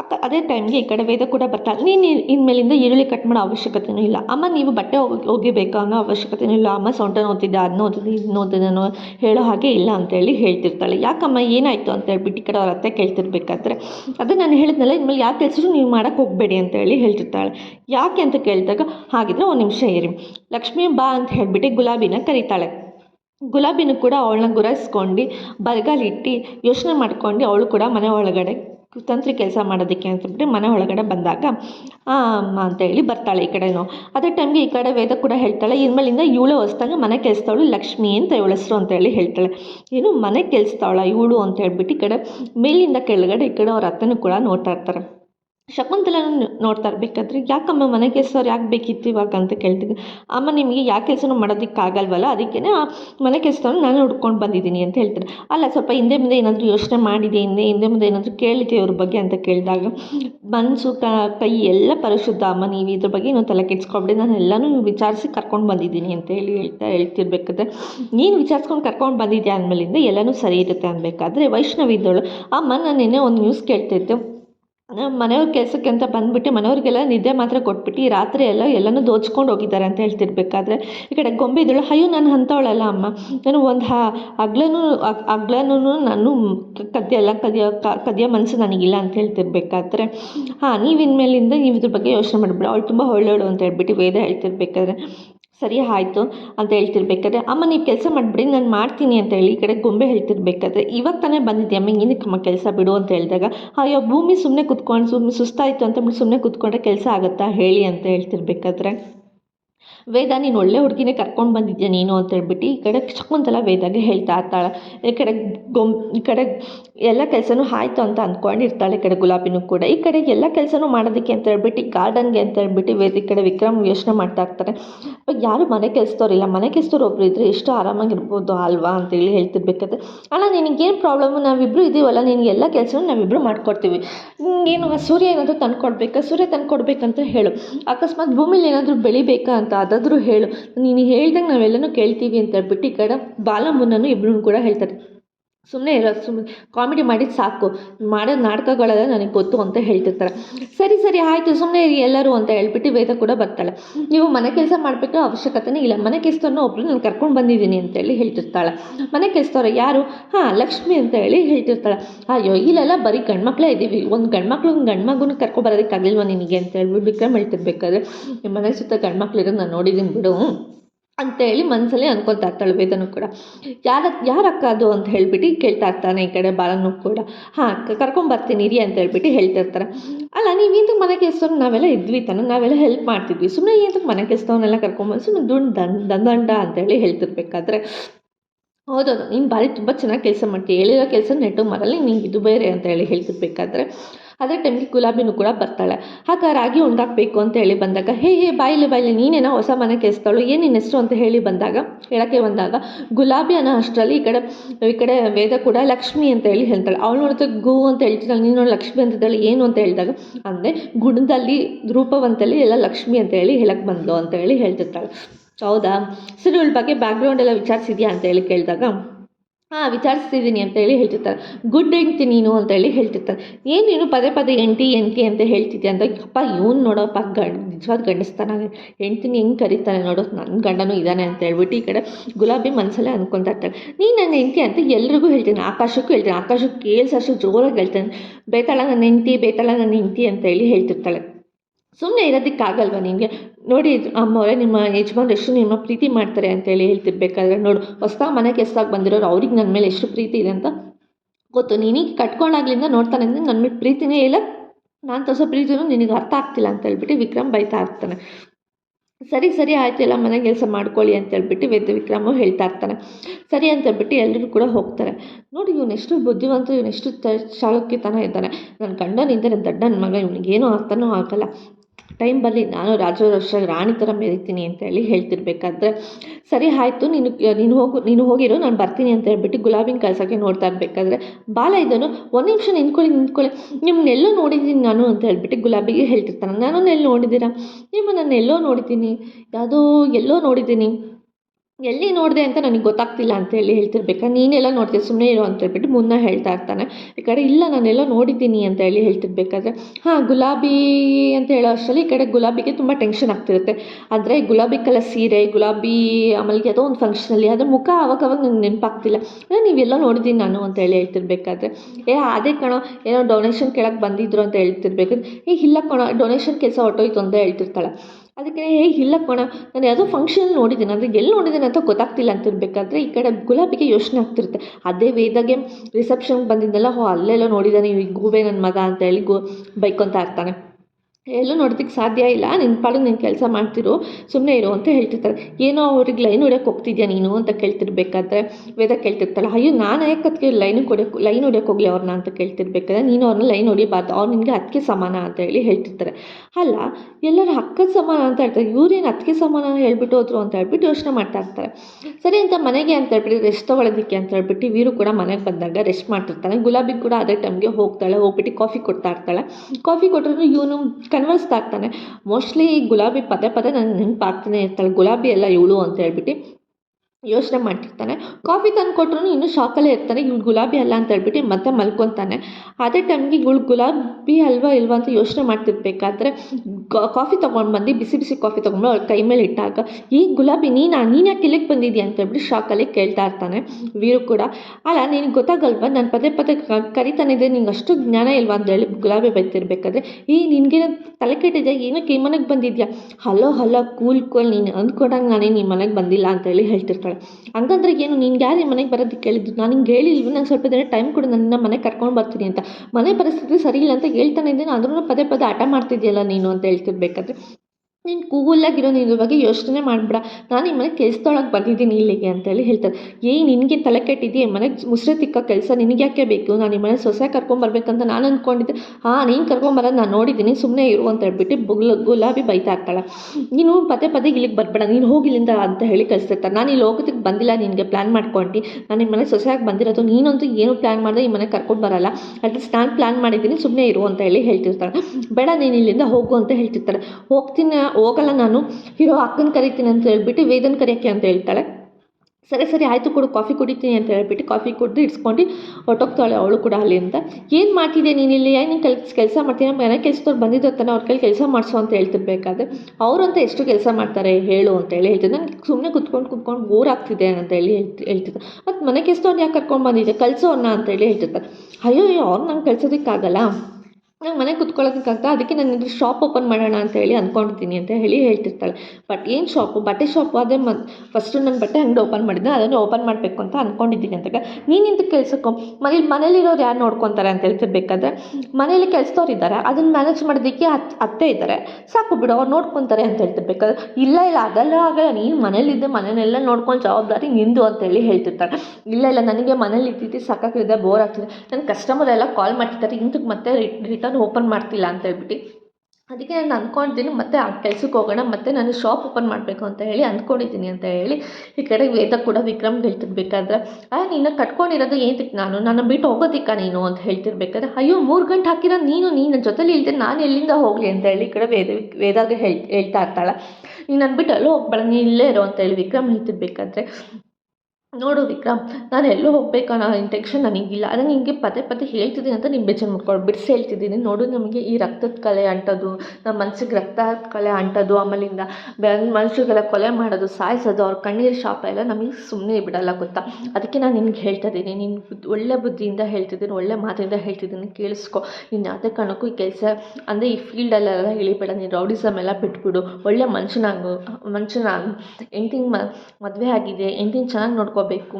ಅಕ್ಕ ಅದೇ ಟೈಮ್ಗೆ ಈ ಕಡೆ ವೇದ ಕೂಡ ಬರ್ತಾಳೆ ನೀನು ಇನ್ಮೇಲಿಂದ ಈರುಳ್ಳಿ ಕಟ್ ಮಾಡೋ ಅವಶ್ಯಕತೆಯೂ ಇಲ್ಲ. ಅಮ್ಮ, ನೀವು ಬಟ್ಟೆ ಹೋಗಿ ಒಗಿಬೇಕು ಅನ್ನೋ ಅವಶ್ಯಕತೆಯೂ ಇಲ್ಲ. ಅಮ್ಮ ಸೊಂಟ ನೋತಿದ್ದೆ, ಅದು ನೋತಿದ್ದೆ, ಇದು ನೋತಿದ್ದೆ ಅನ್ನೋ ಹೇಳೋ ಹಾಗೆ ಇಲ್ಲ ಅಂತೇಳಿ ಹೇಳ್ತಿರ್ತಾಳೆ. ಯಾಕಮ್ಮ, ಏನಾಯಿತು ಅಂತ ಹೇಳ್ಬಿಟ್ಟು ಈ ಕಡೆ ಅವ್ರ ಅತ್ತೆ ಕೇಳ್ತಿರ್ಬೇಕಾದ್ರೆ, ಅದು ನಾನು ಹೇಳಿದ್ನಲ್ಲ, ಇನ್ಮೇಲೆ ಯಾಕೆ ಕೆಲಸ ನೀವು ಮಾಡೋಕ್ಕೆ ಹೋಗಬೇಡಿ ಅಂತೇಳಿ ಹೇಳ್ತಿರ್ತಾಳೆ. ಯಾಕೆ ಅಂತ ಕೇಳಿದಾಗ, ಹಾಗಿದ್ರೆ ಒಂದು ನಿಮಿಷ ಇರಿ. ಲಕ್ಷ್ಮೀ ಬಾ ಅಂತ ಹೇಳಿಬಿಟ್ಟು ಗುಲಾಬಿನ ಕರೀತಾಳೆ. ಗುಲಾಬಿನೂ ಕೂಡ ಅವಳನ್ನ ಗುರಾಯಿಸ್ಕೊಂಡು ಬರಗಾಲಿಟ್ಟು ಯೋಚನೆ ಮಾಡ್ಕೊಂಡು ಅವಳು ಕೂಡ ಮನೆ ಒಳಗಡೆ ತಂತ್ರಿ ಕೆಲಸ ಮಾಡೋದಕ್ಕೆ ಅಂತಬಿಟ್ಟು ಮನೆ ಒಳಗಡೆ ಬಂದಾಗ ಅಮ್ಮ ಅಂತ ಹೇಳಿ ಬರ್ತಾಳೆ ಈ ಕಡೆನೂ. ಅದೇ ಟೈಮ್ಗೆ ಈ ಕಡೆ ವೇದ ಕೂಡ ಹೇಳ್ತಾಳೆ, ಇನ್ಮೇಲಿಂದ ಇವಳು ಹೊಸ್ದಾಗ ಮನೆ ಕೆಲಸದವಳು ಲಕ್ಷ್ಮಿ ಅಂತ ಇವಳ ಹೆಸರು ಅಂತ ಹೇಳಿ ಹೇಳ್ತಾಳೆ. ಏನು ಮನೆ ಕೆಲಸದವಳ ಇವಳು ಅಂತ ಹೇಳ್ಬಿಟ್ಟು ಈ ಕಡೆ ಮೇಲಿಂದ ಕೆಳಗಡೆ ಈ ಕಡೆ ಅವ್ರ ಅತ್ತನೂ ಕೂಡ ನೋಡ್ತಾ ಇರ್ತಾರೆ. ಶಕುಂತಲನ ನೋಡ್ತಾ ಇರ್ಬೇಕಾದ್ರೆ ಯಾಕಮ್ಮ ಮನೆ ಕೆಲಸವ್ರು ಯಾಕೆ ಬೇಕಿತ್ತು ಇವಾಗ ಅಂತ ಕೇಳ್ತಿದ್ದೆ. ಅಮ್ಮ ನಿಮಗೆ ಯಾಕೆ ಕೆಲಸನೂ ಮಾಡೋದಕ್ಕಾಗಲ್ವಲ್ಲ ಅದಕ್ಕೇ ಆ ಮನೆ ಕೆಲಸದವ್ರು ನಾನು ಹುಡ್ಕೊಂಡು ಬಂದಿದ್ದೀನಿ ಅಂತ ಹೇಳ್ತಾರೆ. ಅಲ್ಲ, ಸ್ವಲ್ಪ ಹಿಂದೆ ಮುಂದೆ ಏನಾದರೂ ಯೋಚನೆ ಮಾಡಿದೆ, ಹಿಂದೆ ಹಿಂದೆ ಮುಂದೆ ಏನಾದರೂ ಕೇಳಿದೆ ಅವ್ರ ಬಗ್ಗೆ ಅಂತ ಕೇಳಿದಾಗ ಮನಸ್ಸು ಕೈ ಎಲ್ಲ ಪರಿಶುದ್ಧ ಅಮ್ಮ, ನೀವು ಇದ್ರ ಬಗ್ಗೆ ಏನೋ ತಲೆ ಕೆಡ್ಸ್ಕೊಬಿಡಿ, ನಾನು ಎಲ್ಲನೂ ವಿಚಾರಿಸಿ ಕರ್ಕೊಂಡು ಬಂದಿದ್ದೀನಿ ಅಂತ ಹೇಳಿ ಹೇಳ್ತಾ ಹೇಳ್ತಿರ್ಬೇಕಾದ್ರೆ, ನೀನು ವಿಚಾರಿಸ್ಕೊಂಡು ಕರ್ಕೊಂಡು ಬಂದಿದ್ದೆ ಅಂದಮೇಲಿಂದ ಎಲ್ಲನೂ ಸರಿ ಇರುತ್ತೆ ಅನ್ಬೇಕಾದ್ರೆ ವೈಷ್ಣವಿದ್ದಳು. ಅಮ್ಮ, ನಾನು ನಿನ್ನೆ ಒಂದು ನ್ಯೂಸ್ ಕೇಳ್ತಿದ್ದೆ ಮನೆಯವ್ರ ಕೆಲಸಕ್ಕೆ ಅಂತ ಬಂದ್ಬಿಟ್ಟು ಮನೆಯವ್ರಿಗೆಲ್ಲ ನಿದ್ದೆ ಮಾತ್ರ ಕೊಟ್ಬಿಟ್ಟು ಈ ರಾತ್ರಿ ಎಲ್ಲ ಎಲ್ಲನೂ ದೋಚ್ಕೊಂಡು ಹೋಗಿದ್ದಾರೆ ಅಂತ ಹೇಳ್ತಿರ್ಬೇಕಾದ್ರೆ. ಈ ಕಡೆ ಗೊಂಬೆ ಇದ್ದಳು ಅಯ್ಯೋ, ನಾನು ಅಂಥವಳಲ್ಲ ಅಮ್ಮ. ನಾನು ಒಂದು ಹಾ, ಹಗ್ಲನೂ ಅಗ್ಲನೂ ನಾನು ಕದಿಯಲ್ಲ ಕದಿಯೋ ಕದಿಯೋ ಮನಸ್ಸು ನನಗಿಲ್ಲ ಅಂತ ಹೇಳ್ತಿರ್ಬೇಕಾದ್ರೆ. ಹಾಂ ನೀವು ಇನ್ಮೇಲಿಂದ ನೀವು ಇದ್ರ ಬಗ್ಗೆ ಯೋಚನೆ ಮಾಡಿಬಿಡು. ಅವಳು ತುಂಬ ಒಳ್ಳೆಯವಳು ಅಂತ ಹೇಳ್ಬಿಟ್ಟು ವೇದ ಹೇಳ್ತಿರ್ಬೇಕಾದ್ರೆ. ಸರಿ ಆಯಿತು ಅಂತ ಹೇಳ್ತಿರ್ಬೇಕಾದ್ರೆ, ಅಮ್ಮ ನೀವು ಕೆಲಸ ಮಾಡಿಬಿಡಿ, ನಾನು ಮಾಡ್ತೀನಿ ಅಂತ ಹೇಳಿ ಈ ಕಡೆ ಗೊಂಬೆ ಹೇಳ್ತಿರ್ಬೇಕಾದ್ರೆ, ಇವಾಗ ತಾನೇ ಬಂದಿದ್ದೆ ಅಮ್ಮ ಏನಕ್ಕಮ್ಮ ಕೆಲಸ ಬಿಡು? ಅಂತ ಹೇಳಿದಾಗ, ಅಯ್ಯೋ, ಭೂಮಿ ಸುಮ್ಮನೆ ಕುತ್ಕೊಂಡು ಸುಮ್ಮನೆ ಸುಸ್ತಾಯಿತು ಅಂತ ಸುಮ್ಮನೆ ಕುತ್ಕೊಂಡ್ರೆ ಕೆಲಸ ಆಗುತ್ತಾ ಹೇಳಿ ಅಂತ ಹೇಳ್ತಿರ್ಬೇಕಾದ್ರೆ? ವೇದ, ನೀನು ಒಳ್ಳೆ ಹುಡುಗಿನೇ ಕರ್ಕೊಂಡು ಬಂದಿದ್ದೆ ನೀನು ಅಂತ ಹೇಳ್ಬಿಟ್ಟು ಈ ಕಡೆ ಶಕುಂತಲ ವೇದಾಗೆ ಹೇಳ್ತಾ ಇರ್ತಾಳೆ. ಈ ಕಡೆ ಗೊಂ ಈ ಕಡೆ ಎಲ್ಲ ಕೆಲಸನೂ ಆಯಿತು ಅಂತ ಅಂದ್ಕೊಂಡಿರ್ತಾಳೆ ಈ ಕಡೆ ಗುಲಾಬಿನೂ ಕೂಡ. ಈ ಕಡೆ ಎಲ್ಲ ಕೆಲಸನೂ ಮಾಡೋದಕ್ಕೆ ಅಂತ ಹೇಳ್ಬಿಟ್ಟು ಗಾರ್ಡನ್ಗೆ ಅಂತ ಹೇಳ್ಬಿಟ್ಟು ವೇದ ಈ ಕಡೆ ವಿಕ್ರಮ್ ಯೋಚನೆ ಮಾಡ್ತಾ ಇರ್ತಾರೆ. ಇವಾಗ ಯಾರು ಮನೆ ಕೆಲಸದವ್ರಿಲ್ಲ ಮನೆ ಕೆಲಸದವ್ರು ಒಬ್ರು ಇದ್ದರೆ ಎಷ್ಟು ಆರಾಮಾಗಿರ್ಬೋದು ಅಲ್ವಾ ಅಂತೇಳಿ ಹೇಳ್ತಿರ್ಬೇಕಾದ್ರೆ, ಅಲ್ಲ ನಿನಗೇನು ಪ್ರಾಬ್ಲಮ್ಮು ನಾವಿಬ್ಬರು ಇದ್ದೀವಲ್ಲ ನಿನಗೆ ಎಲ್ಲ ಕೆಲಸನೂ ನಾವಿಬ್ಬರು ಮಾಡ್ಕೊಡ್ತೀವಿ. ಏನು ಸೂರ್ಯ ಏನಾದರೂ ತಂದು ಕೊಡಬೇಕಾ ಸೂರ್ಯ ತಂದು ಕೊಡಬೇಕಂತ ಹೇಳು. ಅಕಸ್ಮಾತ್ ಭೂಮಿಲಿ ಏನಾದರೂ ಬೆಳಿಬೇಕಾ ಅಂತ ಅದಾದರೂ ಹೇಳು. ನೀನು ಹೇಳ್ದಂಗೆ ನಾವೆಲ್ಲನೂ ಕೇಳ್ತೀವಿ ಅಂತ ಹೇಳ್ಬಿಟ್ಟು ಈ ಕಡೆ ಬಾಲಮ್ಮನನ್ನು ಇಬ್ಬರೂ ಕೂಡ ಹೇಳ್ತಾರೆ. ಸುಮ್ಮನೆ ಇರೋದು ಸುಮ್ಮನೆ ಕಾಮಿಡಿ ಮಾಡಿದ್ದು ಸಾಕು. ಮಾಡೋ ನಾಟಕಗಳೆಲ್ಲ ನನಗೆ ಗೊತ್ತು ಅಂತ ಹೇಳ್ತಿರ್ತಾರೆ. ಸರಿ ಸರಿ, ಆಯಿತು ಸುಮ್ಮನೆ ಎಲ್ಲರೂ ಅಂತ ಹೇಳ್ಬಿಟ್ಟು ವೇದ ಕೂಡ ಬರ್ತಾಳೆ. ನೀವು ಮನೆ ಕೆಲಸ ಮಾಡಬೇಕು ಅವಶ್ಯಕತೆನೇ ಇಲ್ಲ. ಮನೆ ಕೆಲಸದವ್ರನ್ನ ಒಬ್ಬರು ನಾನು ಕರ್ಕೊಂಡು ಬಂದಿದ್ದೀನಿ ಅಂತೇಳಿ ಹೇಳ್ತಿರ್ತಾಳೆ. ಮನೆ ಕೆಲಸದವ್ರು ಯಾರು? ಹಾಂ, ಲಕ್ಷ್ಮಿ ಅಂತ ಹೇಳಿ ಹೇಳ್ತಿರ್ತಾಳೆ. ಅಯ್ಯೋ, ಇಲ್ಲೆಲ್ಲ ಬರೀ ಗಂಡ್ಮಕ್ಳೇ ಇದ್ದೀವಿ ಒಂದು ಗಂಡ್ಮಕ್ಳು, ಒಂದು ಗಂಡು ಮಗುನ ಕರ್ಕೊಬರೋದಕ್ಕಾಗಲಿಲ್ವ ನಿನಗೆ ಅಂತ ಹೇಳ್ಬಿಟ್ಟು ವಿಕ್ರಮ್ ಹೇಳ್ತಿರ್ಬೇಕಾದ್ರೆ, ನಿಮ್ಮ ಮನೆ ಸುತ್ತ ಗಂಡ್ಮಕ್ಳಿರೋದು ನಾನು ನೋಡಿದ್ದೀನಿ ಬಿಡು. ಅಂತೇಳಿ ಮನಸ್ಸಲ್ಲಿ ಅನ್ಕೊತಾ ಇರ್ತಾಳೆ ವೇದನೂ ಕೂಡ. ಯಾರ, ಯಾರಕ್ಕ ಅದು ಅಂತ ಹೇಳ್ಬಿಟ್ಟು ಕೇಳ್ತಾ ಇರ್ತಾನೆ ಈ ಕಡೆ ಬಾಲನೂ ಕೂಡ. ಹಾಂ ಕರ್ಕೊಂಬರ್ತೀನಿ ಇರಿ ಅಂತ ಹೇಳ್ಬಿಟ್ಟು ಹೇಳ್ತಿರ್ತಾರೆ ಅಲ್ಲ, ನೀವು ಇಂತಕ್ಕೆ ಮನೆ ಕೆಲಸದವ್ರು ನಾವೆಲ್ಲ ಇದ್ವಿ ತಾನೆ, ನಾವೆಲ್ಲ ಹೆಲ್ಪ್ ಮಾಡ್ತಿದ್ವಿ. ಸುಮ್ಮನೆ ಏನಕ್ಕೆ ಮನೆ ಕೆಲಸದವನ್ನೆಲ್ಲ ಕರ್ಕೊಂಬಂದು ಸುಮ್ಮನೆ ದುಂಡು, ದಂಡ ದಂಡ ಅಂತೇಳಿ ಹೇಳ್ತಿರ್ಬೇಕಾದ್ರೆ, ಹೌದೌದು, ನೀನು ಭಾರಿ ತುಂಬ ಚೆನ್ನಾಗಿ ಕೆಲಸ ಮಾಡ್ತೀಯ, ಹೇಳಿರೋ ಕೆಲಸ ನೆಟ್ಟು ಮರಲ್ಲ ನಿಂಗೆ ಇದು ಬೇರೆ ಅಂತ ಹೇಳಿ ಹೇಳ್ತಿರ್ಬೇಕಾದ್ರೆ ಅದೇ ಟೈಮ್ಗೆ ಗುಲಾಬಿನೂ ಕೂಡ ಬರ್ತಾಳೆ. ಆಗ ರಾಗಿ ಉಂಡಾಕಬೇಕು ಅಂತ ಹೇಳಿ ಬಂದಾಗ, ಹೇ ಹೇ, ಬಾಯಿಲಿ ಬಾಯಿಲಿ, ನೀನೇನೋ ಹೊಸ ಮನೆ ಕೆಸ್ತಾಳು ಏನು ನಿನ್ನ ಹೆಸರು? ಅಂತ ಹೇಳಿ ಬಂದಾಗ, ಹೇಳೋಕ್ಕೆ ಬಂದಾಗ ಗುಲಾಬಿ ಅನ್ನೋ ಅಷ್ಟರಲ್ಲಿ ಈ ಕಡೆ ಈ ಕಡೆ ವೇದ ಕೂಡ ಲಕ್ಷ್ಮಿ ಅಂತ ಹೇಳಿ ಹೇಳ್ತಾಳೆ. ಅವಳು ನೋಡಿದ್ರೆ ಗೂ ಅಂತ ಹೇಳ್ತಿದ್ದಾಳೆ. ನೀನು ನೋಡಿ ಲಕ್ಷ್ಮಿ ಅಂತಿದ್ದಾಳೆ ಏನು ಅಂತ ಹೇಳಿದಾಗ, ಅಂದರೆ ಗುಣದಲ್ಲಿ, ರೂಪವಂತಲ್ಲಿ ಎಲ್ಲ ಲಕ್ಷ್ಮಿ ಅಂತ ಹೇಳಿ ಹೇಳಕ್ಕೆ ಬಂದ್ಲು ಅಂತ ಹೇಳಿ ಹೇಳ್ತಿರ್ತಾಳೆ. ಹೌದಾ? ಸರಿ, ಇವಳ ಬಗ್ಗೆ ಬ್ಯಾಕ್ಗ್ರೌಂಡ್ ಎಲ್ಲ ವಿಚಾರಿಸಿದ್ಯಾ ಅಂತ ಹೇಳಿ ಕೇಳಿದಾಗ ಹಾಂ, ವಿಚಾರಿಸ್ತಿದ್ದೀನಿ ಅಂತ ಹೇಳಿ ಹೇಳ್ತಿರ್ತಾರೆ. ಗುಡ್ ಹೆಂಡ್ತಿ ನೀನು ಅಂತ ಹೇಳಿ ಹೇಳ್ತಿರ್ತಾರೆ. ಏನು ನೀನು ಪದೇ ಪದೇ ಎಂಟಿ ಎಂಟಿ ಅಂತ ಹೇಳ್ತಿದ್ದೆ ಅಂತ ಅಪ್ಪ, ಇವನು ನೋಡೋಪ್ಪ, ಗಂಡ, ನಿಜವಾದ ಗಂಡಸ್ತಾನ. ಹೆಂಡ್ತಿನ ಹೆಂಗೆ ಕರೀತಾನೆ ನೋಡು ನನ್ನ ಗಂಡನು ಇದ್ದಾನೆ ಅಂತ ಹೇಳ್ಬಿಟ್ಟು ಈ ಕಡೆ ಗುಲಾಬಿ ಮನಸ್ಸಲ್ಲೇ ಅನ್ಕೊತಾ ಇರ್ತಾಳೆ ನೀನು ನನ್ನ ಹೆಂಡ್ತಿ ಅಂತ ಎಲ್ರಿಗೂ ಹೇಳ್ತೀನಿ. ಆಕಾಶಕ್ಕೂ ಹೇಳ್ತೀನಿ. ಆಕಾಶಕ್ಕೆ ಕೇಳಿಸಷ್ಟು ಜೋರಾಗಿ ಹೇಳ್ತಾನೆ. ಬೇತಾಳ ನನ್ನ ಹೆಂಡ್ತಿ, ಬೇತಾಳ ನನ್ನ ಹೆಂಡ್ತಿ ಅಂತ ಹೇಳಿ ಹೇಳ್ತಿರ್ತಾಳೆ. ಸುಮ್ಮನೆ ಇರೋದಕ್ಕಾಗಲ್ವಾ ನಿಮಗೆ? ನೋಡಿ, ಅಮ್ಮವರೇ, ನಿಮ್ಮ ಯಜಮಾನ್ರು ಎಷ್ಟು ನಿಮ್ಮ ಪ್ರೀತಿ ಮಾಡ್ತಾರೆ ಅಂತೇಳಿ ಹೇಳ್ತಿರ್ಬೇಕಾದ್ರೆ ನೋಡು, ಹೊಸ್ದಾಗಿ ಮನೆ ಕೆಸ್ದಾಗಿ ಬಂದಿರೋರು ಅವ್ರಿಗೆ ನನ್ನ ಮೇಲೆ ಎಷ್ಟು ಪ್ರೀತಿ ಇದೆ ಅಂತ ಗೊತ್ತು. ನೀನೀಗ ಕಟ್ಕೊಂಡಾಗ್ಲಿಂದ ನೋಡ್ತಾನೆ ಅಂದರೆ ನನ್ನ ಮೇಲೆ ಪ್ರೀತಿನೇ ಇಲ್ಲ. ನಾನು ತೋರಿಸೋ ಪ್ರೀತಿನೂ ನಿನಗೆ ಅರ್ಥ ಆಗ್ತಿಲ್ಲ ಅಂತ ಹೇಳ್ಬಿಟ್ಟು ವಿಕ್ರಮ್ ಬೈತಾ ಇರ್ತಾನೆ. ಸರಿ ಸರಿ, ಆಯಿತು, ಎಲ್ಲ ಮನೆ ಕೆಲಸ ಮಾಡ್ಕೊಳ್ಳಿ ಅಂತೇಳ್ಬಿಟ್ಟು ವೇದ ವಿಕ್ರಮು ಹೇಳ್ತಾ ಇರ್ತಾನೆ. ಸರಿ ಅಂತೇಳ್ಬಿಟ್ಟು ಎಲ್ಲರೂ ಕೂಡ ಹೋಗ್ತಾರೆ. ನೋಡಿ, ಇವನು ಎಷ್ಟು ಬುದ್ಧಿವಂತ ಇವನೆಷ್ಟು ತ ಚಾಣಕ್ಯತನ ಇದ್ದಾನೆ. ನನ್ನ ಗಂಡನಿಂದ ದಡ್ಡ ನನ್ನ ಮಗ, ಇವನಿಗೇನು ಅರ್ಥನೂ ಆಗಲ್ಲ. ಟೈಮ್ ಬರಲಿ ನಾನು ರಾಜವರ್ಷ ರಾಣಿ ಥರ ಮೆರಿತೀನಿ ಅಂತೇಳಿ ಹೇಳ್ತಿರ್ಬೇಕಾದ್ರೆ, ಸರಿ ಆಯಿತು, ನೀನು ನೀನು ಹೋಗು, ನೀನು ಹೋಗಿರೋ, ನಾನು ಬರ್ತೀನಿ ಅಂತ ಹೇಳ್ಬಿಟ್ಟು ಗುಲಾಬಿನ ಕಳ್ಸೋಕ್ಕೆ ನೋಡ್ತಾ ಇರಬೇಕಾದ್ರೆ, ಬಾಲ ಇದನ್ನು ಒಂದು ನಿಮಿಷ ನಿಂತ್ಕೊಳ್ಳಿ ನಿಂತ್ಕೊಳ್ಳಿ. ನಿಮ್ಮನ್ನೆಲ್ಲೋ ನೋಡಿದ್ದೀನಿ ನಾನು ಅಂತ ಹೇಳ್ಬಿಟ್ಟು ಗುಲಾಬಿಗೆ ಹೇಳ್ತಿರ್ತಾನೆ. ನಾನು ಎಲ್ಲಿ ನೋಡಿದ್ದೀರಾ? ನಿಮ್ಮನ್ನು ಎಲ್ಲೋ ನೋಡಿದ್ದೀನಿ. ಯಾವುದೋ ಎಲ್ಲೋ ನೋಡಿದ್ದೀನಿ. ಎಲ್ಲಿ ನೋಡಿದೆ ಅಂತ ನನಗೆ ಗೊತ್ತಾಗ್ತಿಲ್ಲ ಅಂತೇಳಿ ಹೇಳ್ತಿರ್ಬೇಕಾ? ನೀನೆಲ್ಲ ನೋಡ್ತೀಯ ಸುಮ್ಮನೆ ಇರೋ ಅಂತ ಹೇಳ್ಬಿಟ್ಟು ಮುನ್ನ ಹೇಳ್ತಾ ಇರ್ತಾನೆ. ಕಡೆ ಇಲ್ಲ, ನಾನೆಲ್ಲ ನೋಡಿದ್ದೀನಿ ಅಂತ ಹೇಳಿ ಹೇಳ್ತಿರ್ಬೇಕಾದ್ರೆ, ಹಾಂ, ಗುಲಾಬಿ ಅಂತ ಹೇಳೋ ಅಷ್ಟರಲ್ಲಿ ಈ ಕಡೆ ಗುಲಾಬಿಗೆ ತುಂಬ ಟೆನ್ಷನ್ ಆಗ್ತಿರುತ್ತೆ. ಅಂದರೆ ಗುಲಾಬಿ ಕಲರ್ ಸೀರೆ, ಗುಲಾಬಿ ಆಮೇಲೆ ಯಾವುದೋ ಒಂದು ಫಂಕ್ಷನಲ್ಲಿ ಅದರ ಮುಖ ಅವಾಗ ಅವಾಗ ನನಗೆ ನೆನಪಾಗ್ತಿಲ್ಲ. ಅಂದರೆ ನೀವೆಲ್ಲ ನೋಡಿದ್ದೀನಿ ನಾನು ಅಂತ ಹೇಳಿ ಹೇಳ್ತಿರ್ಬೇಕಾದ್ರೆ, ಏ, ಅದೇ ಕಣೋ, ಏನೋ ಡೊನೇಷನ್ ಕೇಳಕ್ಕೆ ಬಂದಿದ್ರು ಅಂತ ಹೇಳ್ತಿರ್ಬೇಕು ಏ, ಇಲ್ಲ ಕಣೋ ಡೊನೇಷನ್ ಕೆಲಸ ಹೊಟ್ಟೋಯ್ತು ಅಂತ ಹೇಳ್ತಿರ್ತಾಳೆ. ಅದಕ್ಕೆ, ಏ ಇಲ್ಲ ಕಣ ನಾನು ಯಾವುದೋ ಫಂಕ್ಷನ್ ನೋಡಿದ್ದೀನಿ ಅಂದರೆ ಎಲ್ಲಿ ನೋಡಿದ್ದೀನಿ ಅಂತ ಗೊತ್ತಾಗ್ತಿಲ್ಲ ಅಂತಿರ್ಬೇಕಾದ್ರೆ ಈ ಕಡೆ ಗುಲಾಬಿಗೆ ಯೋಚನೆ ಆಗ್ತಿರುತ್ತೆ. ಅದೇ ವೇದಾಗೆ ರಿಸೆಪ್ಷನ್ಗೆ ಬಂದಿದ್ದೆಲ್ಲ, ಹೋ, ಅಲ್ಲೆಲ್ಲೋ ನೋಡಿದ್ದಾನೆ ಈ ಗೂಬೆ ನನ್ನ ಮಗ ಅಂತ ಹೇಳಿ ಗೋ, ಬೈಕೊತಾ ಇರ್ತಾನೆ. ಎಲ್ಲೂ ನೋಡೋದಕ್ಕೆ ಸಾಧ್ಯ ಇಲ್ಲ. ನಿನ್ನ ಪಾಡಿಗೆ ನೀನು ಕೆಲಸ ಮಾಡ್ತಿರು ಸುಮ್ಮನೆ ಇರು ಅಂತ ಹೇಳ್ತಿರ್ತಾರೆ. ಏನೋ ಅವ್ರಿಗೆ ಲೈನ್ ಹೊಡ್ಯಕ್ಕೆ ಹೋಗ್ತಿದ್ಯಾ ನೀನು ಅಂತ ಕೇಳ್ತಿರ್ಬೇಕಾದ್ರೆ, ವೇದ ಕೇಳ್ತಿರ್ತಾಳೆ, ಅಯ್ಯೋ, ನಾನು ಯಾಕೆ ಅದಕ್ಕೆ ಲೈನ್ ಕೊಡೋಕೆ ಲೈನ್ ಹೊಡ್ಯಕ್ಕೆ ಹೋಗಲಿ ಅವ್ರನ್ನ ಅಂತ ಕೇಳ್ತಿರ್ಬೇಕಾದ್ರೆ, ನೀನು ಅವ್ರನ್ನ ಲೈನ್ ಹೊಡಿಬಾರ್ದು ಅವ್ರು ನಿನಗೆ ಅದಕ್ಕೆ ಸಮಾನ ಅಂತ ಹೇಳಿ ಹೇಳ್ತಿರ್ತಾರೆ. ಅಲ್ಲ, ಎಲ್ಲರೂ ಹಕ್ಕದ ಸಮಾನ ಅಂತ ಹೇಳ್ತಾರೆ ಇವ್ರೇನು ಅದಕ್ಕೆ ಸಮಾನ ಹೇಳ್ಬಿಟ್ಟು ಹೋದ್ರು ಅಂತ ಹೇಳ್ಬಿಟ್ಟು ಯೋಚನೆ ಮಾಡ್ತಾ ಇರ್ತಾರೆ. ಸರಿ ಅಂತ ಮನೆಗೆ ಅಂತ ಹೇಳ್ಬಿಟ್ಟು ರೆಸ್ಟ್ ತೊಗೊಳೋದಕ್ಕೆ ಅಂತ ಹೇಳ್ಬಿಟ್ಟು ವೀರು ಕೂಡ ಮನೆಗೆ ಬಂದಾಗ ರೆಸ್ಟ್ ಮಾಡ್ತಿರ್ತಾನೆ. ಗುಲಾಬಿ ಕೂಡ ಅದೇ ಟೈಮ್ಗೆ ಹೋಗ್ತಾಳೆ, ಹೋಗ್ಬಿಟ್ಟು ಕಾಫಿ ಕೊಡ್ತಾ ಇರ್ತಾಳೆ. ಕಾಫಿ ಕೊಟ್ಟರು ಇವನು ಕನ್ವರ್ಸ್ತಾ ಆಗ್ತಾನೆ. ಮೋಸ್ಟ್ಲಿ ಗುಲಾಬಿ ಪದೇ ಪದೇ ನನಗೆ ನೆನಪಾಗ್ತಾನೆ ಇರ್ತಾಳೆ. ಗುಲಾಬಿ ಎಲ್ಲ ಇವಳು ಅಂತ ಹೇಳ್ಬಿಟ್ಟು. ಯೋಚನೆ ಮಾಡ್ತಿರ್ತಾನೆ. ಕಾಫಿ ತಂದು ಕೊಟ್ರು ಇನ್ನೂ ಶಾಕಲ್ಲೇ ಇರ್ತಾನೆ. ಇವ್ಳು ಗುಲಾಬಿ ಅಲ್ಲ ಅಂತ ಹೇಳ್ಬಿಟ್ಟು ಮತ್ತೆ ಮಲ್ಕೊತಾನೆ. ಅದೇ ಟೈಮ್ಗೆ ಇವಳು ಗುಲಾಬಿ ಅಲ್ವಾ ಇಲ್ವಾ ಅಂತ ಯೋಚನೆ ಮಾಡ್ತಿರ್ಬೇಕಾದ್ರೆ ಕಾಫಿ ತೊಗೊಂಡು ಬಂದು ಬಿಸಿ ಬಿಸಿ ಕಾಫಿ ತೊಗೊಂಡು ಅವ್ಳ ಕೈ ಮೇಲೆ ಇಟ್ಟಾಗ ಈ ಗುಲಾಬಿ ನೀನಾ? ನೀನು ಯಾಕೆ ಇಲ್ಲಿಗೆ ಬಂದಿದ್ಯಾ? ಅಂತ ಹೇಳ್ಬಿಟ್ಟು ಶಾಕಲ್ಲಿ ಕೇಳ್ತಾ ಇರ್ತಾನೆ. ವೀರು ಕೂಡ, ಅಲ್ಲ, ನಿನಗೆ ಗೊತ್ತಾಗಲ್ವಾ? ನಾನು ಪದೇ ಪದೇ ಕರಿತಾನೆ ಇದೆ ನಿಂಗೆ ಅಷ್ಟು ಜ್ಞಾನ ಇಲ್ವಾ? ಅಂತ ಹೇಳಿ ಗುಲಾಬಿ ಬೈತಿರ್ಬೇಕಾದ್ರೆ ಈ ನಿನಗೇನೋ ತಲೆ ಕೆಟ್ಟಿದ್ಯಾ? ಏನಕ್ಕೆ ಕೈ ಮನೆಗೆ ಬಂದಿದ್ಯಾ? Hello hello, cool cool. ನೀನು ಅಂದ್ಕೊಂಡಂಗೆ ನಾನೇ ನಿಮ್ಮ ಮನೆಗೆ ಬಂದಿಲ್ಲ ಅಂತ ಹೇಳಿ ಹೇಳ್ತಿರ್ತಾಳೆ. ಹಂಗಂದ್ರೆ ಏನು ನೀನು ಯಾರು ಈ ಮನೆಗೆ ಬರೋದಕ್ಕೆ ಕೇಳಿದ್ದು? ನಾನು ಹಿಂಗೆ ಹೇಳಿಲ್ವ ನಾನು ಸ್ವಲ್ಪ ದಿನ ಟೈಮ್ ಕೊಡು ನನ್ನ ಮನೆಗೆ ಕರ್ಕೊಂಡು ಬರ್ತೀನಿ ಅಂತ. ಮನೆ ಪರಿಸ್ಥಿತಿ ಸರಿ ಇಲ್ಲ ಅಂತ ಹೇಳ್ತಾನೆ ಇದ್ದೀನಿ ಆದ್ರೂ ಪದೇ ಪದೇ ಹಠ ಮಾಡ್ತಿದ್ಯಲ್ಲ ನೀನು ಅಂತ ಹೇಳ್ತಿರ್ಬೇಕಾದ್ರೆ. ನೀನು ಕೂಗುಲ್ಲಾಗಿರೋ ನಿನ್ನ ಬಗ್ಗೆ ಯೋಚನೆ ಮಾಡಬೇಡ. ನಾನು ಈ ಮನೆಗೆ ಕೆಲ್ಸದೊಳಗೆ ಬಂದಿದ್ದೀನಿ ಇಲ್ಲಿಗೆ ಅಂತೇಳಿ ಹೇಳ್ತಾರೆ. ಏಯ್, ನಿನಗೆ ತಲೆ ಕೆಟ್ಟಿದ್ದೀಯ ಮನೆಗೆ ಮುಸ್ರೆ ತಿಕ್ಕ ಕೆಲಸ ನಿನಗೆ ಯಾಕೆ ಬೇಕು? ನಾನು ಈ ಮನೆ ಸೊಸೆ ಕರ್ಕೊಂಬರ್ಬೇಕಂತ ನಾನು ಅಂದ್ಕೊಂಡಿದ್ದೆ ಹಾಂ, ನೀನು ಕರ್ಕೊಂಬರೋದು ನಾನು ನೋಡಿದ್ದೀನಿ. ಸುಮ್ಮನೆ ಇರು ಅಂತ ಹೇಳ್ಬಿಟ್ಟು ಬುಗ್ಲ, ಗುಲಾಬಿ ಬೈತಾ ಇರ್ತಾಳೆ. ನೀನು ಪದೇ ಪದೇ ಇಲ್ಲಿಗೆ ಬರಬೇಡ. ನೀನು ಹೋಗಿಲ್ಲಿಂದ ಅಂತ ಹೇಳಿ ಕಳಿಸ್ತಿರ್ತಾರೆ ನಾನು ಇಲ್ಲಿ ಹೋಗೋದಕ್ಕೆ ಬಂದಿಲ್ಲ. ನಿನಗೆ ಪ್ಲ್ಯಾನ್ ಮಾಡ್ಕೊಂಡು ನಾನು ಈ ಮನೆ ಸೊಸೆಯಾಗಿ ಬಂದಿರೋದು. ನೀನಂತೂ ಏನು ಪ್ಲ್ಯಾನ್ ಮಾಡಿದೆ ಈ ಮನೆ ಕರ್ಕೊಂಡು ಬರಲ್ಲ. ಅಟ್ಲೀಸ್ಟ್ ನಾನು ಪ್ಲ್ಯಾನ್ ಮಾಡಿದ್ದೀನಿ. ಸುಮ್ಮನೆ ಇರು ಅಂತ ಹೇಳಿ ಹೇಳ್ತಿರ್ತಾಳೆ ಬೇಡ, ನೀನು ಇಲ್ಲಿಂದ ಹೋಗು ಅಂತ ಹೇಳ್ತಿರ್ತಾರೆ. ಹೋಗ್ತೀನಿ ಹೋಗಲ್ಲ ನಾನು. ಇರೋ ಅಕ್ಕನ ಕರಿತೀನಿ ಅಂತ ಹೇಳ್ಬಿಟ್ಟು ವೇದನ್ ಕರೆಯೋಕ್ಕೆ ಅಂತ ಹೇಳ್ತಾಳೆ. ಸರಿ ಸರಿ, ಆಯಿತು ಕೊಡು, ಕಾಫಿ ಕುಡಿತೀನಿ ಅಂತ ಹೇಳ್ಬಿಟ್ಟು ಕಾಫಿ ಕುಡಿದು ಇಡ್ಸ್ಕೊಂಡು ಹೊಟ್ಟೋಗ್ತಾಳೆ ಅವಳು ಕೂಡ ಅಲ್ಲಿಂದ. ಏನು ಮಾಡ್ತಿದ್ದೆ ನೀನು ಇಲ್ಲಿ? ನೀನು ಕೆಲಸ ಕೆಲಸ ಮಾಡ್ತೀನಿ ಮನೆ ಕೆಲಸದವ್ರು ಬಂದಿದ್ದ ತಾನೆ ಅವ್ರ ಕೈಲಿ ಕೆಲಸ ಮಾಡಿಸು ಅಂತ ಹೇಳ್ತಿರ್ಬೇಕಾದ್ರೆ ಅವರಂತ ಎಷ್ಟು ಕೆಲಸ ಮಾಡ್ತಾರೆ ಹೇಳು ಅಂತ ಹೇಳಿ ಹೇಳ್ತಿದ್ದೆ. ನನಗೆ ಸುಮ್ಮನೆ ಕುತ್ಕೊಂಡು ಕುತ್ಕೊಂಡು ಬೋರ್ ಆಗ್ತಿದೆ ಅಂತ ಹೇಳಿ ಹೇಳ್ತಿ, ಹೇಳ್ತಿದ್ದೆ. ಮತ್ತು ಮನೆ ಕೆಲಸದವ್ರು ಯಾಕೆ ಕರ್ಕೊಂಡು ಬಂದಿದ್ದೆ ಕಳಿಸೋನ್ನ ಅಂತ ಹೇಳಿ ಹೇಳ್ತಿರ್ತಾರೆ ಅಯ್ಯೋ ಅಯ್ಯೋ, ಅವ್ರು ನಂಗೆ ಕಳ್ಸೋದಕ್ಕಾಗಲ್ಲ. ನಂಗೆ ಮನೆಗೆ ಕುತ್ಕೊಳ್ಳೋದಕ್ಕಾಗ್ತಾ ಅದಕ್ಕೆ ನಾನು ಶಾಪ್ ಓಪನ್ ಮಾಡೋಣ ಅಂತ ಹೇಳಿ ಅಂದ್ಕೊಂಡಿದ್ದೀನಿ ಅಂತ ಹೇಳಿ ಹೇಳ್ತಿರ್ತಾಳೆ. ಬಟ್ ಏನು ಶಾಪು ಬಟ್ಟೆ ಶಾಪು ಅದೇ ಮ ಫಸ್ಟು ನಾನು ಬಟ್ಟೆ ಅಂಗಡಿ ಓಪನ್ ಮಾಡಿದ್ದೆ ಅದನ್ನು ಓಪನ್ ಮಾಡಬೇಕು ಅಂತ ಅಂದ್ಕೊಂಡಿದ್ದೀನಿ ಅಂತಾಗ ನೀನಿಂದ ಕೆಲ್ಸಕ್ಕೋ, ಮನೇಲಿ, ಮನೇಲಿರೋರು ಯಾರು ನೋಡ್ಕೊತಾರೆ ಅಂತ ಹೇಳ್ತಿರ್ಬೇಕಾದ್ರೆ, ಮನೇಲಿ ಕೆಲಸದವ್ರು ಇದ್ದಾರೆ ಅದನ್ನು ಮ್ಯಾನೇಜ್ ಮಾಡೋದಕ್ಕೆ ಅತ್, ಅತ್ತೆ ಇದ್ದಾರೆ ಸಾಕು ಬಿಡು, ಅವ್ರು ನೋಡ್ಕೊತಾರೆ ಅಂತ ಹೇಳ್ತಿರ್ಬೇಕಾದ್ರೆ, ಇಲ್ಲ ಇಲ್ಲ, ಅದೆಲ್ಲ ಆಗಲ್ಲ, ನೀನು ಮನೇಲಿದ್ದೆ ಮನೆಯೆಲ್ಲ ನೋಡ್ಕೊಂಡು ಜವಾಬ್ದಾರಿ ನಿಂದು ಅಂತ ಹೇಳಿ ಹೇಳ್ತಿರ್ತಾರೆ ಇಲ್ಲ ಇಲ್ಲ, ನನಗೆ ಮನೇಲಿ ಇದ್ದಿದ್ದು ಸಾಕಾಗಿದೆ ಬೋರ್ ಆಗ್ತಿದೆ. ನನ್ನ ಕಸ್ಟಮರ್ ಎಲ್ಲ ಕಾಲ್ ಮಾಡ್ತಿದ್ದಾರೆ ಇಂತಕ್ಕೆ ಮತ್ತೆ ರಿಟರ್ನ್ ಓಪನ್ ಮಾಡ್ತಿಲ್ಲ ಅಂತ ಹೇಳ್ಬಿಟ್ಟು. ಅದಕ್ಕೆ ನಾನು ಅಂದ್ಕೊಂಡಿದ್ದೀನಿ ಮತ್ತೆ ಆ ಕೆಲಸಕ್ಕೆ ಹೋಗೋಣ, ಮತ್ತೆ ನಾನು ಶಾಪ್ ಓಪನ್ ಮಾಡಬೇಕು ಅಂತ ಹೇಳಿ ಅಂದ್ಕೊಂಡಿದ್ದೀನಿ ಅಂತ ಹೇಳಿ, ಈ ಕಡೆ ವೇದ ಕೂಡ ವಿಕ್ರಮ್ ಹೇಳ್ತಿರ್ಬೇಕಾದ್ರೆ, ಆ, ನೀನು ಕಟ್ಕೊಂಡಿರೋದು ಏನಕ್ಕೆ ನಾನು? ನನ್ನ ಬಿಟ್ಟು ಹೋಗೋದಿಕ್ಕ ನೀನು? ಅಂತ ಹೇಳ್ತಿರ್ಬೇಕಾದ್ರೆ, ಅಯ್ಯೋ, ಮೂರು ಗಂಟೆ ಹಾಕಿರೋ ನೀನು ನೀನು ಜೊತೆಲಿ ಇಲ್ದೆ ನಾನು ಎಲ್ಲಿಂದ ಹೋಗಲಿ? ಅಂತ ಹೇಳಿ ಈ ಕಡೆ ವೇದ ವೇದಾಗ ಹೇಳ್, ಹೇಳ್ತಾ ಇರ್ತಾಳೆ. ನೀನು ನನ್ನ ಬಿಟ್ಟು ಅಲ್ಲೂ ಹೋಗ್ಬೇಡ, ನೀನು ಇಲ್ಲೇ ಇರೋ ಅಂತ ಹೇಳಿ ವಿಕ್ರಮ್ ಹೇಳ್ತಿರ್ಬೇಕಾದ್ರೆ ನೋಡು ವಿಕ್ರಮ್, ನಾನು ಎಲ್ಲೂ ಹೋಗ್ಬೇಕು? ಅನ್ನೋ ಇಂಟೆನ್ಷನ್ ನನಗಿಲ್ಲ. ಆದರೆ ನಿನಗೆ ಪದೇ ಪದೇ ಹೇಳ್ತಿದ್ದೀನಿ ಅಂತ ನಿಮ್ಮ ಬೇಜಾರು ಮಾಡ್ಕೊಳು ಬಿಡಿಸಿ ಹೇಳ್ತಿದ್ದೀನಿ. ನೋಡು ನಮಗೆ ಈ ರಕ್ತದ ಕಲೆ ಅಂಟೋದು ನಮ್ಮ ಮನ್ಸಿಗೆ ರಕ್ತ ಕಲೆ ಅಂಟೋದು, ಆಮೇಲಿಂದ ಬೇರೆ ಮನುಷ್ಯರಿಗೆಲ್ಲ ಕೊಲೆ ಮಾಡೋದು, ಸಾಯಿಸೋದು, ಅವ್ರ ಕಣ್ಣೀರು ಶಾಪ ಎಲ್ಲ ನಮಗೆ ಸುಮ್ಮನೆ ಬಿಡಲ್ಲ ಗೊತ್ತಾ? ಅದಕ್ಕೆ ನಾನು ನಿನ್ಗೆ ಹೇಳ್ತಾ ಇದ್ದೀನಿ. ನೀನು ಒಳ್ಳೆ ಬುದ್ಧಿಯಿಂದ ಹೇಳ್ತಿದ್ದೀನಿ, ಒಳ್ಳೆ ಮಾತಿಂದ ಹೇಳ್ತಿದ್ದೀನಿ. ಕೇಳಿಸ್ಕೊ. ನೀನು ಯಾವುದೇ ಕಾರಣಕ್ಕೂ ಈ ಕೆಲಸ ಅಂದರೆ ಈ ಫೀಲ್ಡಲ್ಲೆಲ್ಲ ಇಳಿಬೇಡ. ನೀನು ರೌಡಿಸಮ್ ಎಲ್ಲ ಬಿಟ್ಬಿಡು. ಒಳ್ಳೆ ಮನುಷ್ಯನಾಗು ಮನುಷ್ಯನಾಗು ಎಂಟಿಂಗ್ ಮದುವೆ ಆಗಿದೆ. ಎಂಟಿಂಗ್ ಚೆನ್ನಾಗಿ ನೋಡ್ಕೊ ಇಟ್ಕೋಬೇಕು.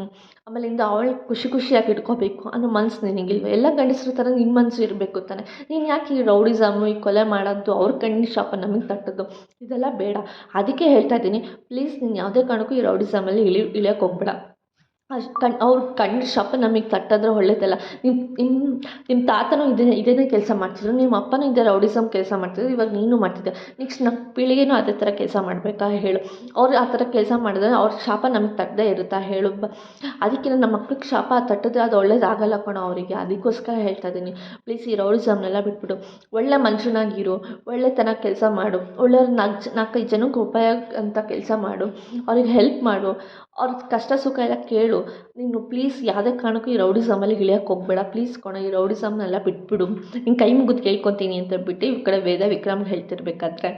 ಆಮೇಲಿಂದ ಅವಳು ಖುಷಿ ಖುಷಿಯಾಗಿ ಇಟ್ಕೋಬೇಕು ಅನ್ನೋ ಮನ್ಸು ನಿನಗಿಲ್ವ? ಎಲ್ಲ ಗಂಡಸ್ರ ಥರ ನಿನ್ನ ಮನಸ್ಸು ಇರಬೇಕು ತಾನೆ. ನೀನು ಯಾಕೆ ಈ ರೌಡಿಸಮ್ಮು ಈ ಕೊಲೆ ಮಾಡೋದು, ಅವ್ರ ಕಣ್ಣಿನ ಶಾಪ ನಮಗೆ ತಟ್ಟೋದು? ಇದೆಲ್ಲ ಬೇಡ. ಅದಕ್ಕೆ ಹೇಳ್ತಾ ಇದ್ದೀನಿ, ಪ್ಲೀಸ್ ನೀನು ಯಾವುದೇ ಕಾರಣಕ್ಕೂ ಈ ರೌಡಿಸಮಲ್ಲಿ ಇಳಿ, ಇಳಿಯೋಕೆ ಹೋಗ್ಬೇಡ. ಅಷ್ಟು ಕಣ್ಣು ಅವ್ರ ಕಣ್ಣು ಶಾಪ ನಮಗೆ ತಟ್ಟಿದ್ರೆ ಒಳ್ಳೆಯದಲ್ಲ ನಿಮ್ಮ ನಿಮ್ಮ ನಿಮ್ಮ ತಾತನೂ ಇದೇ ಇದೇ ಕೆಲಸ ಮಾಡ್ತಿದ್ರು ನಿಮ್ಮ ಅಪ್ಪನೂ ಇದೇ ರೌಡಿಸಮ್ ಕೆಲಸ ಮಾಡ್ತಿದ್ರು, ಇವಾಗ ನೀನು ಮಾಡ್ತಿದ್ದೆ ನೆಕ್ಸ್ಟ್ ನಮ್ಮ ಪೀಳಿಗೆನೂ ಅದೇ ಥರ ಕೆಲಸ ಮಾಡಬೇಕಾ ಹೇಳು. ಅವ್ರು ಆ ಥರ ಕೆಲಸ ಮಾಡಿದ್ರೆ ಅವ್ರ ಶಾಪ ನಮಗೆ ತಟ್ಟದೇ ಇರುತ್ತಾ ಹೇಳು. ಬ ಅದಕ್ಕೆ ನಮ್ಮ ಮಕ್ಳಿಗೆ ಶಾಪ ತಟ್ಟಿದ್ರೆ ಅದು ಒಳ್ಳೇದಾಗಲ್ಲ ಕಣೋ ಅವರಿಗೆ. ಅದಕ್ಕೋಸ್ಕರ ಹೇಳ್ತಾ ಇದ್ದೀನಿ ಪ್ಲೀಸ್ ಈ ರೌಡಿಸಮ್ನೆಲ್ಲ ಬಿಟ್ಬಿಡು. ಒಳ್ಳೆ ಮನುಷ್ಯನಾಗಿರು, ಒಳ್ಳೆತನ ಕೆಲಸ ಮಾಡು. ಒಳ್ಳೆಯವ್ರು ನಾಲ್ಕು ನಾಲ್ಕೈದು ಜನಕ್ಕೆ ಉಪಯೋಗ ಅಂತ ಕೆಲಸ ಮಾಡು. ಅವ್ರಿಗೆ ಹೆಲ್ಪ್ ಮಾಡು. ಅವ್ರ ಕಷ್ಟ ಸುಖ ಎಲ್ಲ ಕೇಳು. ನೀನು ಪ್ಲೀಸ್ ಯಾವುದೇ ಕಾರಣಕ್ಕೂ ಈ ರೌಡಿಸಮಲ್ಲಿ ಇಳಿಯೋಕೆ ಹೋಗಬೇಡ. ಪ್ಲೀಸ್ ಕೊಣ, ಈ ರೌಡಿಸಮ್ನೆಲ್ಲ ಬಿಟ್ಬಿಡು. ನಿನ್ನ ಕೈ ಮುಗಿದು ಕೇಳ್ಕೊತೀನಿ ಅಂತ ಹೇಳ್ಬಿಟ್ಟು ಈ ಕಡೆ ವೇದ ವಿಕ್ರಮ್ ಹೇಳ್ತಿರ್ಬೇಕಾದ್ರೆ,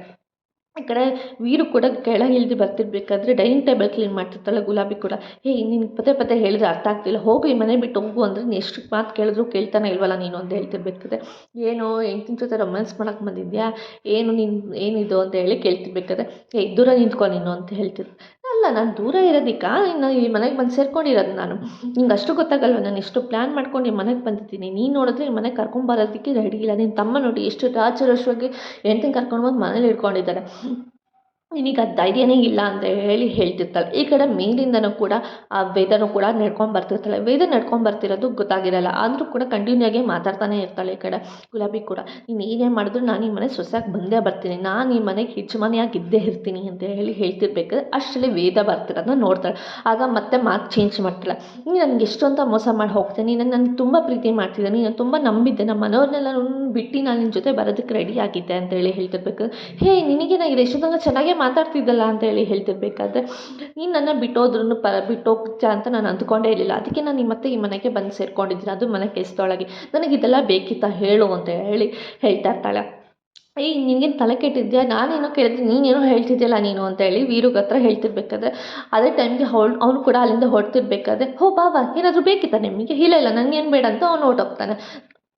ಈ ಕಡೆ ವೀರು ಕೂಡ ಕೆಳಗೆ ಇಳಿದು ಬರ್ತಿರ್ಬೇಕಾದ್ರೆ ಡೈನಿಂಗ್ ಟೇಬಲ್ ಕ್ಲೀನ್ ಮಾಡ್ತಿರ್ತಾಳೆ ಗುಲಾಬಿ ಕೂಡ. ಹೇ ನೀನು ಪದೇ ಪದೇ ಹೇಳಿದ್ರೆ ಅರ್ಥ ಆಗ್ತಿಲ್ಲ. ಹೋಗು, ಈ ಮನೆ ಬಿಟ್ಟು ಹೋಗು ಅಂದರೆ ನೀನು ಎಷ್ಟು ಮಾತು ಕೇಳಿದ್ರು ಕೇಳ್ತಾನೆ ಇಲ್ವಲ್ಲ ನೀನು ಅಂತ ಹೇಳ್ತಿರ್ಬೇಕಾದ್ರೆ, ಏನು ಹೆಂಗಿನ ಜೊತೆ ರೊಮ್ಯಾನ್ಸ್ ಮಾಡೋಕ್ಕೆ ಬಂದಿದ್ಯಾ? ಏನು ನೀನು, ಏನಿದು? ಅಂತ ಹೇಳಿ ಕೇಳ್ತಿರ್ಬೇಕಾದ್ರೆ ಹೇ ದೂರ ನಿಂತ್ಕೊ ನೀನು, ಅಂತ ಹೇಳ್ತಿರ್ ನಾನು ದೂರ ಇರೋದಕ್ಕೆ ಇನ್ನು ಈ ಮನೆಗೆ ಬಂದು ಸೇರ್ಕೊಂಡಿರೋದು ನಾನು. ನಿಂಗೆ ಅಷ್ಟು ಗೊತ್ತಾಗಲ್ವ? ನಾನು ಎಷ್ಟು ಪ್ಲ್ಯಾನ್ ಮಾಡ್ಕೊಂಡು ಈ ಮನೆಗೆ ಬಂದಿದ್ದೀನಿ. ನೀನು ನೋಡಿದ್ರೆ ಈ ಮನೆಗೆ ಕರ್ಕೊಂಬರೋದಕ್ಕೆ ರೆಡಿ ಇಲ್ಲ. ನಿನ್ನ ತಮ್ಮ ನೋಡಿ ಎಷ್ಟು ರಾಜರೋಷವಾಗಿ ಹೆಂಡ್ತಿನ ಕರ್ಕೊಂಡು ಬಂದು ಮನೇಲಿ ಇಟ್ಕೊಂಡಿದ್ದಾರೆ ನಿನಗೆ ಆ ಧೈರ್ಯನೇ ಇಲ್ಲ ಅಂತ ಹೇಳಿ ಹೇಳ್ತಿರ್ತಾಳೆ. ಈ ಕಡೆ ಮೇಲಿಂದನೂ ಕೂಡ ಆ ವೇದನೂ ಕೂಡ ನಡ್ಕೊಂಡು ಬರ್ತಿರ್ತಾಳೆ. ವೇದ ನಡ್ಕೊಂಡು ಬರ್ತಿರೋದು ಗೊತ್ತಾಗಿರಲ್ಲ. ಆದರೂ ಕೂಡ ಕಂಟಿನ್ಯೂ ಆಗಿ ಮಾತಾಡ್ತಾನೆ ಇರ್ತಾಳೆ ಈ ಕಡೆ ಗುಲಾಬಿ ಕೂಡ. ನೀನು ಏನೇ ಮಾಡಿದ್ರು ನಾನು ಈ ಮನೆ ಸೊಸೆಯಾಗಿ ಬಂದೇ ಬರ್ತೀನಿ. ನಾನು ಈ ಮನೆಗೆ ಯಜಮಾನಿಯಾಗಿ ಇದ್ದೇ ಇರ್ತೀನಿ ಅಂತ ಹೇಳಿ ಹೇಳ್ತಿರ್ಬೇಕಾದ್ರೆ ಅಷ್ಟರಲ್ಲಿ ವೇದ ಬರ್ತಿರೋದನ್ನ ನೋಡ್ತಾಳೆ. ಆಗ ಮತ್ತೆ ಮಾತು ಚೇಂಜ್ ಮಾಡ್ತಾಳೆ. ನೀನು ನನಗೆ ಎಷ್ಟು ಅಂತ ಮೋಸ ಮಾಡಿ ಹೋಗ್ತೀನಿ ನೀನು ನನಗೆ ತುಂಬ ಪ್ರೀತಿ ಮಾಡ್ತಿದ್ದೆ. ನೀನು ತುಂಬ ನಂಬಿದ್ದೆ. ನಮ್ಮ ಮನೆಯವ್ರನ್ನೆಲ್ಲ ಬಿಟ್ಟು ನಾನು ನಿನ್ನ ಜೊತೆ ಬರೋದಕ್ಕೆ ರೆಡಿ ಆಗಿದ್ದೆ ಅಂತ ಹೇಳಿ ಹೇಳ್ತಿರ್ಬೇಕು ಹೇ, ನಿನಗೇನಾಗಿದೆ? ಎಷ್ಟು ತನಕ ಚೆನ್ನಾಗೇ ಮಾತಾಡ್ತಿದ್ದಲ್ಲ ಅಂತ ಹೇಳಿ ಹೇಳ್ತಿರ್ಬೇಕಾದ್ರೆ ನೀನು ನನ್ನ ಬಿಟ್ಟೋದ್ರೂ ಪ ಬಿಟ್ಟೋಗ್ಚ ಅಂತ ನಾನು ಅಂದ್ಕೊಂಡೇ ಇರಲಿಲ್ಲ. ಅದಕ್ಕೆ ನಾನು ಮತ್ತೆ ಈ ಮನೆಗೆ ಬಂದು ಸೇರ್ಕೊಂಡಿದ್ದೀನಿ. ಅದು ಮನೆ ಕೆಲಸದೊಳಗೆ. ನನಗೆ ಇದೆಲ್ಲ ಬೇಕಿತ್ತಾ ಹೇಳು ಅಂತ ಹೇಳಿ ಹೇಳ್ತಾ ಇರ್ತಾಳೆ. ಏಯ್ ನಿನಗೇನು ತಲೆ ಕೆಟ್ಟಿದ್ಯಾ? ನಾನೇನೋ ಕೇಳಿದ್ರೆ ನೀನೇನೋ ಹೇಳ್ತಿದ್ಯಲ್ಲ ನೀನು ಅಂತ ಹೇಳಿ ವೀರುಗ್ ಹತ್ರ ಹೇಳ್ತಿರ್ಬೇಕಾದ್ರೆ, ಅದೇ ಟೈಮ್ಗೆ ಅವ್ಳು, ಅವನು ಕೂಡ ಅಲ್ಲಿಂದ ಹೊರಡ್ತಿರ್ಬೇಕಾದ್ರೆ ಹೋ ಬಾ ಬಾ ಏನಾದರೂ ಬೇಕಿತ್ತಾ ನಿಮಗೆ ಇಲ್ಲ ಇಲ್ಲ, ನನಗೇನು ಬೇಡ ಅಂತ ಅವ್ನು ಹೊರ್ಟೋಗ್ತಾನೆ.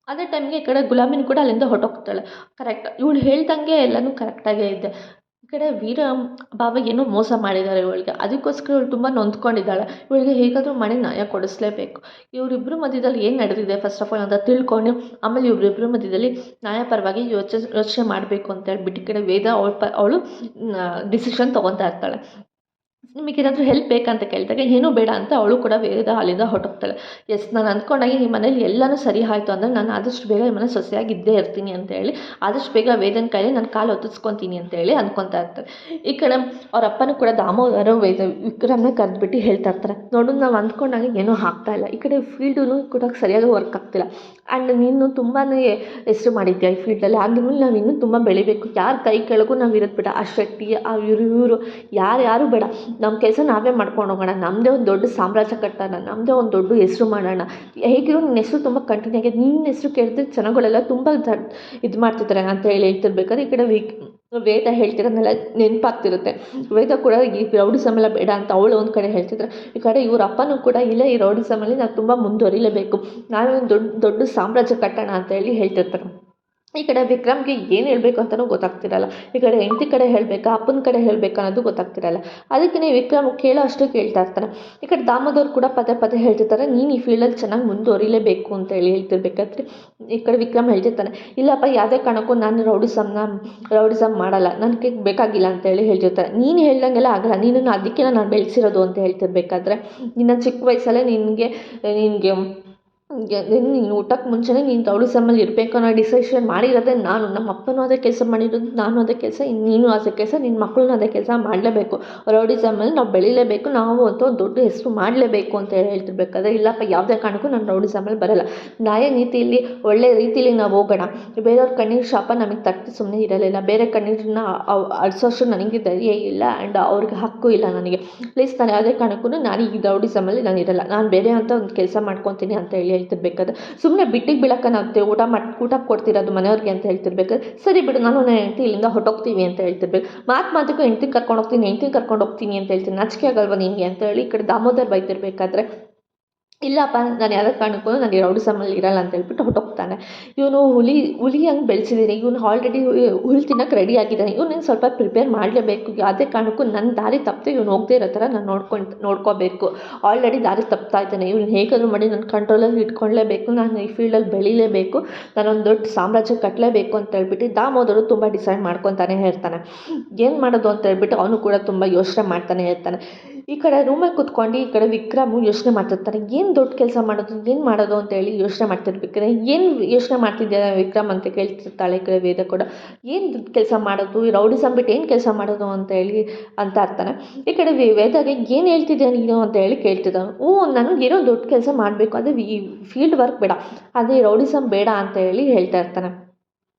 ಅದೇ ಟೈಮ್ಗೆ ಈ ಕಡೆ ಗುಲಾಬಿನ ಕೂಡ ಅಲ್ಲಿಂದ ಹೊಟ್ಟೋಗ್ತಾಳೆ ಕರೆಕ್ಟ್ ಇವಳು ಹೇಳ್ದಂಗೆ ಎಲ್ಲನೂ ಕರೆಕ್ಟಾಗೇ ಇದೆ. ಕಡೆ ವೀರ ಭಾವ ಏನೋ ಮೋಸ ಮಾಡಿದ್ದಾರೆ ಇವಳಿಗೆ. ಅದಕ್ಕೋಸ್ಕರ ಇವಳು ತುಂಬ ನೊಂದ್ಕೊಂಡಿದ್ದಾಳೆ. ಇವಳಿಗೆ ಹೇಗಾದರೂ ಮನೆ ನ್ಯಾಯ ಕೊಡಿಸ್ಲೇಬೇಕು. ಇವರಿಬ್ಬರ ಮಧ್ಯದಲ್ಲಿ ಏನು ನಡೆದಿದೆ ಫಸ್ಟ್ ಆಫ್ ಆಲ್ ಅಂತ ತಿಳ್ಕೊಂಡು, ಆಮೇಲೆ ಇವರಿಬ್ಬರ ಮಧ್ಯದಲ್ಲಿ ನ್ಯಾಯ ಪರವಾಗಿ ಯೋಚನೆ ಯೋಚನೆ ಮಾಡಬೇಕು ಅಂತ ಹೇಳ್ಬಿಟ್ಟು ಈ ಕಡೆ ವೇದ ಅವಳು ಪ, ಅವಳು ಡಿಸಿಷನ್ ತೊಗೊತಾ ಇರ್ತಾಳೆ. ನಿಮಗೇನಾದರೂ ಹೆಲ್ಪ್ ಬೇಕಂತ ಕೇಳಿದಾಗ ಏನೂ ಬೇಡ ಅಂತ ಅವಳು ಕೂಡ ವೇದ ಅಲ್ಲಿಂದ ಹೊರಟೋಗ್ತಾಳೆ. ಎಸ್ ನಾನು ಅಂದ್ಕೊಂಡಾಗೆ ಈ ಮನೇಲಿ ಎಲ್ಲನೂ ಸರಿ ಆಯಿತು ಅಂದರೆ ನಾನು ಆದಷ್ಟು ಬೇಗ ಈ ಮನೆ ಸೊಸೆಯಾಗಿ ಇದ್ದೇ ಇರ್ತೀನಿ ಅಂತ ಹೇಳಿ, ಆದಷ್ಟು ಬೇಗ ವೇದನ ಕೈಲಿ ನಾನು ಕಾಲು ಒತ್ತಿಸ್ಕೊತೀನಿ ಅಂತ ಹೇಳಿ ಅಂದ್ಕೊತಾ ಇರ್ತಾರೆ. ಈ ಕಡೆ ಅವ್ರ ಅಪ್ಪನೂ ಕೂಡ ದಾಮೋದರ ವೇದ ವಿಕ್ರಮ್ನ ಕರೆದ್ಬಿಟ್ಟು ಹೇಳ್ತಾ ಇರ್ತಾರೆ. ನೋಡು, ನಾವು ಅಂದ್ಕೊಂಡಾಗ ಏನೂ ಆಗ್ತಾ ಇಲ್ಲ. ಈ ಕಡೆ ಫೀಲ್ಡೂ ಕೂಡ ಸರಿಯಾಗಿ ವರ್ಕ್ ಆಗ್ತಿಲ್ಲ. ಆ್ಯಂಡ್ ನೀನು ತುಂಬಾ ಹೆಸರು ಮಾಡಿದ್ಯಾ ಈ ಫೀಲ್ಡಲ್ಲಿ ಆದ್ರೂ ನಾವು ಇನ್ನೂ ತುಂಬ ಬೆಳಿಬೇಕು. ಯಾರ ಕೈ ಕೆಳಗೂ ನಾವು ಇರೋದು ಬೇಡ. ಆ ಶೆಟ್ಟಿ, ಆ ಇವರು ಇವರು ಯಾರು ಯಾರೂ ಬೇಡ. ನಮ್ಮ ಕೆಲಸ ನಾವೇ ಮಾಡ್ಕೊಂಡು ಹೋಗೋಣ ನಮ್ಮದೇ ಒಂದು ದೊಡ್ಡ ಸಾಮ್ರಾಜ್ಯ ಕಟ್ಟೋಣ ನಮ್ಮದೇ ಒಂದು ದೊಡ್ಡ ಹೆಸರು ಮಾಡೋಣ. ಹೇಗಿರೋ ನಿನ್ನ ಹೆಸರು ತುಂಬ ಕಂಟಿನ್ಯೂ ಆಗಿದೆ ನಿನ್ನ ಹೆಸರು ಕೇಳಿದ್ರೆ ಜನಗಳೆಲ್ಲ ತುಂಬ ಇದು ಮಾಡ್ತಿದ್ದಾರೆ ಅಂತ ಹೇಳಿ ಹೇಳ್ತಿರ್ಬೇಕಾದ್ರೆ ಈ ಕಡೆ ವೀಕ್, ವೇದ ಹೇಳ್ತಿರೋದನ್ನೆಲ್ಲ ನೆನಪಾಗ್ತಿರುತ್ತೆ. ವೇದ ಕೂಡ ಈ ರೌಡಿಸಮ್ ಎಲ್ಲ ಬೇಡ ಅಂತ ಅವಳು ಒಂದು ಕಡೆ ಹೇಳ್ತಿದ್ರೆ, ಈ ಕಡೆ ಇವ್ರ ಅಪ್ಪನೂ ಕೂಡ ಇಲ್ಲ ಈ ರೌಡಿಸಮಲ್ಲಿ ನಾವು ತುಂಬ ಮುಂದುವರಿಲೇಬೇಕು. ನಾವೇ ಒಂದು ದೊಡ್ಡ ದೊಡ್ಡ ಸಾಮ್ರಾಜ್ಯ ಕಟ್ಟೋಣ ಅಂತ ಹೇಳಿ ಹೇಳ್ತಿರ್ತಾರೆ. ಈ ಕಡೆ ವಿಕ್ರಮ್ಗೆ ಏನು ಹೇಳಬೇಕು ಅಂತಲೂ ಗೊತ್ತಾಗ್ತಿರಲ್ಲ. ಈ ಕಡೆ ಹೆಂಡತಿ ಕಡೆ ಹೇಳಬೇಕಾ, ಅಪ್ಪನ ಕಡೆ ಹೇಳಬೇಕಾ ಅನ್ನೋದು ಗೊತ್ತಾಗ್ತಿರಲ್ಲ. ಅದಕ್ಕೇ ವಿಕ್ರಮ್ ಕೇಳೋ ಅಷ್ಟು ಕೇಳ್ತಾ ಇರ್ತಾನೆ. ಈ ಕಡೆ ದಾಮೋದರ್ ಕೂಡ ಪದೇ ಪದೇ ಹೇಳ್ತಿರ್ತಾರೆ, ನೀನು ಈ ಫೀಲ್ಡಲ್ಲಿ ಚೆನ್ನಾಗಿ ಮುಂದುವರಿಲೇಬೇಕು ಅಂತ ಹೇಳಿ ಹೇಳ್ತಿರ್ಬೇಕಾದ್ರೆ ಈ ಕಡೆ ವಿಕ್ರಮ್ ಹೇಳ್ತಿರ್ತಾನೆ, ಇಲ್ಲಪ್ಪ ಯಾವುದೇ ಕಾರಣಕ್ಕೂ ನಾನು ರೌಡಿಸಮ್ನ, ರೌಡಿಸಮ್ ಮಾಡಲ್ಲ, ನನಗೆ ಬೇಕಾಗಿಲ್ಲ ಅಂತ ಹೇಳಿ ನೀನು ಹೇಳ್ದಂಗೆಲ್ಲ ಆಗಲ್ಲ, ನೀನನ್ನು ಅದಕ್ಕೆ ನಾನು ಬೆಳೆಸಿರೋದು ಅಂತ ಹೇಳ್ತಿರ್ಬೇಕಾದ್ರೆ, ನಿನ್ನ ಚಿಕ್ಕ ವಯಸ್ಸಲ್ಲೇ ನಿನಗೆ ನಿನಗೆ ನೀನು ಊಟಕ್ಕೆ ಮುಂಚೆನೇ ನೀನು ರೌಡಿಸಮಲ್ಲಿ ಇರಬೇಕು ಅನ್ನೋ ಡಿಸಿಷನ್ ಮಾಡಿರೋದೇ ನಾನು. ನಮ್ಮ ಅಪ್ಪನೂ ಅದೇ ಕೆಲಸ ಮಾಡಿರೋದು, ನಾನು ಅದೇ ಕೆಲಸ ನೀನು ಅದೇ ಕೆಲಸ ನಿನ್ನ ಮಕ್ಕಳನ್ನೂ ಅದೇ ಕೆಲಸ ಮಾಡಲೇಬೇಕು. ರೌಡಿಸಮಲ್ಲಿ ನಾವು ಬೆಳಿಲೇಬೇಕು, ನಾವು ಅಂತ ಒಂದು ದೊಡ್ಡ ಹೆಸರು ಮಾಡಲೇಬೇಕು ಅಂತ ಹೇಳಿ ಹೇಳ್ತಿರ್ಬೇಕಾದ್ರೆ ಇಲ್ಲಪ್ಪ, ಯಾವುದೇ ಕಾರಣಕ್ಕೂ ನಾನು ರೌಡಿಸಮಲ್ಲಿ ಬರೋಲ್ಲ. ನ್ಯಾಯ ನೀತಿಯಲ್ಲಿ, ಒಳ್ಳೆ ರೀತಿಯಲ್ಲಿ ನಾವು ಹೋಗೋಣ. ಬೇರೆಯವ್ರ ಕಣ್ಣೀರು ಶಾಪ ನಮಗೆ ತಟ್ಟಿ ಸುಮ್ಮನೆ ಇರಲಿಲ್ಲ. ಬೇರೆ ಕಣ್ಣೀರನ್ನ ಅಳಿಸೋಷ್ಟು ನನಗೆ ಧೈರ್ಯ ಇಲ್ಲ ಆ್ಯಂಡ್ ಅವ್ರಿಗೆ ಹಕ್ಕು ಇಲ್ಲ ನನಗೆ. ಪ್ಲೀಸ್ ನಾನು ಯಾವುದೇ ಕಾರಣಕ್ಕೂ ನಾನು ಈ ರೌಡಿಸಮಲ್ಲಿ ನಾನು ಇರಲ್ಲ ನಾನು ಬೇರೆ ಅಂತ ಒಂದು ಕೆಲಸ ಮಾಡ್ಕೊತೀನಿ ಅಂತ ಹೇಳಿ ಹೇಳ್ತಿರ್ಬೇಕಾದ್ರೆ ಸುಮ್ಮನೆ ಬಿಟ್ಟಿಗೆ ಬೀಳಕ್ಕೆ ನಾವು ಊಟ ಮಾಡಿ ಊಟ ಕೊಡ್ತಿರೋದು ಮನೆಯವ್ರಿಗೆ ಅಂತ ಹೇಳ್ತಿರ್ಬೇಕಾದ್ರೆ ಸರಿ ಬಿಡು, ನಾನು ನನ್ನ ಹೆಂಡತಿ ಇಲ್ಲಿಂದ ಹೊಟ್ಟೋಗ್ತೀವಿ ಅಂತ ಹೇಳ್ತಿರ್ಬೇಕು. ಮಾತು ಮಾತಕ್ಕೂ ಹೆಂಡ್ತಿ ಕರ್ಕೊಂಡು ಹೋಗ್ತೀನಿ ಹೆಂಡ್ತಿ ಕರ್ಕೊಂಡು ಹೋಗ್ತೀನಿ ಅಂತ ಹೇಳ್ತೀನಿ. ನಾಚಿಕೆ ಆಗಲ್ವ ನಿನಗೆ ಅಂತ ಹೇಳಿ ಈ ಕಡೆ ದಾಮೋದರ್ ಬೈತಿರ್ಬೇಕಾದ್ರೆ ಇಲ್ಲಪ್ಪ, ನಾನು ಯಾವುದೇ ಕಾರಣಕ್ಕೂ ನಾನು ಈ ರೌಡಿಸಮಲ್ಲಿ ಇರಲ್ಲ ಅಂತ ಹೇಳ್ಬಿಟ್ಟು ಹೊಟ್ಟೋಗ್ತಾನೆ ಇವನು ಹುಲಿ ಹುಲಿ ಹಂಗೆ ಬೆಳೆಸಿದ್ದೀನಿ ಇವನು ಆಲ್ರೆಡಿ ಹುಲಿ ತಿನ್ನಕ್ಕೆ ರೆಡಿ ಆಗಿದ್ದಾನೆ ನೀನು ಸ್ವಲ್ಪ ಪ್ರಿಪೇರ್ ಮಾಡಲೇಬೇಕು. ಯಾವುದೇ ಕಾರಣಕ್ಕೂ ನನ್ನ ದಾರಿ ತಪ್ಪದೆ ಇವನು ಹೋಗದೇ ಇರೋ ಥರ ನಾನು ನೋಡ್ಕೊಂಡು, ನೋಡ್ಕೋಬೇಕು. ಆಲ್ರೆಡಿ ದಾರಿ ತಪ್ತಾ ಇದ್ದಾನೆ. ಇವನು ಹೇಗಾದರೂ ಮಾಡಿ ನನ್ನ ಕಂಟ್ರೋಲಲ್ಲಿ ಇಟ್ಕೊಳ್ಳೇಬೇಕು ನಾನು ಈ ಫೀಲ್ಡಲ್ಲಿ ಬೆಳಿಲೇಬೇಕು. ನಾನೊಂದು ದೊಡ್ಡ ಸಾಮ್ರಾಜ್ಯ ಕಟ್ಟಲೇಬೇಕು ಅಂತ ಹೇಳ್ಬಿಟ್ಟು ದಾಮೋದರು ತುಂಬ ಡಿಸೈಡ್ ಮಾಡ್ಕೊತಾನೆ ಇರ್ತಾನೆ ಏನು ಮಾಡೋದು ಅಂತ ಹೇಳ್ಬಿಟ್ಟು ಅವನು ಕೂಡ ತುಂಬ ಯೋಚನೆ ಮಾಡ್ತಾನೆ ಇರ್ತಾನೆ ಈ ಕಡೆ ರೂಮಲ್ಲಿ ಕುತ್ಕೊಂಡು ಈ ಕಡೆ ವಿಕ್ರಮು ಯೋಚನೆ ಮಾಡ್ತಿರ್ತಾರೆ ಏನು ದೊಡ್ಡ ಕೆಲಸ ಮಾಡೋದು, ಏನು ಮಾಡೋದು? ಅಂತ ಹೇಳಿ ಯೋಚನೆ ಮಾಡ್ತಿರ್ಬೇಕಾದ್ರೆ, ಏನು ಯೋಚನೆ ಮಾಡ್ತಿದ್ದೀರ ವಿಕ್ರಮ್ ಅಂತ ಕೇಳ್ತಿರ್ತಾಳೆ ಈ ಕಡೆ ವೇದ ಕೂಡ. ಏನು ಕೆಲಸ ಮಾಡೋದು? ಈ ರೌಡಿಸಮ್ ಬಿಟ್ಟು ಏನು ಕೆಲಸ ಮಾಡೋದು? ಅಂತ ಹೇಳಿ ಅಂತ ಇರ್ತಾನೆ ಈ ಕಡೆ ವೇದಾಗೆ, ಏನು ಹೇಳ್ತಿದ್ಯಾ ನೀನು? ಅಂತ ಹೇಳಿ ಕೇಳ್ತಿದ್ದಾನೆ. ಹ್ಞೂ ನಾನು ಏನೋ ದೊಡ್ಡ ಕೆಲಸ ಮಾಡಬೇಕು ಅದು ಈ ಫೀಲ್ಡ್ ವರ್ಕ್ ಬೇಡ ಅದೇ ರೌಡಿಸಮ್ ಬೇಡ ಅಂತ ಹೇಳಿ ಹೇಳ್ತಾ ಇರ್ತಾನೆ.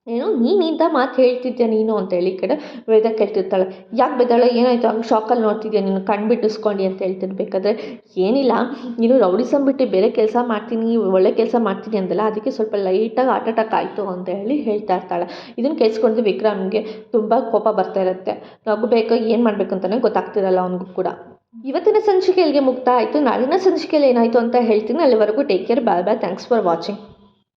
ಏನು ನೀನು ಇಂಥ ಮಾತು ಹೇಳ್ತಿದ್ಯಾ ನೀನು ಅಂತೇಳಿ ಈ ಕಡೆ ವೇದ ಕೇಳ್ತಿರ್ತಾಳೆ. ಯಾಕೆ ಬೇದಾಳೆ ಏನಾಯಿತು? ಹಂಗೆ ಶಾಕಲ್ಲಿ ನೋಡ್ತಿದ್ಯಾ ನೀನು? ಕಣ್ಣು ಬಿಟ್ಟಿಸ್ಕೊಂಡು ಅಂತ ಹೇಳ್ತಿರ್ಬೇಕಾದ್ರೆ ಏನಿಲ್ಲ. ನೀನು ರೌಡಿಸಮ್ ಬಿಟ್ಟು ಬೇರೆ ಕೆಲಸ ಮಾಡ್ತೀನಿ, ಒಳ್ಳೆ ಕೆಲಸ ಮಾಡ್ತೀನಿ ಅಂದಲ್ಲ, ಅದಕ್ಕೆ ಸ್ವಲ್ಪ ಲೈಟಾಗಿ ಹಾರ್ಟ್ ಅಟ್ಯಾಕ್ ಆಯಿತು ಅಂತ ಹೇಳಿ ಹೇಳ್ತಾ ಇರ್ತಾಳೆ. ಇದನ್ನು ಕೇಳಿಸ್ಕೊಂಡು ವಿಕ್ರಮ್ಗೆ ತುಂಬ ಕೋಪ ಬರ್ತಾ ಇರುತ್ತೆ. ನಗಬೇಕು ಏನು ಮಾಡಬೇಕು ಅಂತಲೇ ಗೊತ್ತಾಗ್ತಿರಲ್ಲ ಅವನಿಗೂ ಕೂಡ. ಇವತ್ತಿನ ಸಂಚಿಕೆ ಇಲ್ಲಿಗೆ ಮುಕ್ತ ಆಯಿತು. ನಾಳಿನ ಸಂಚಿಕೆಯಲ್ಲಿ ಏನಾಯಿತು ಅಂತ ಹೇಳ್ತೀನಿ. ಅಲ್ಲಿವರೆಗೂ take care bye bye thanks for watching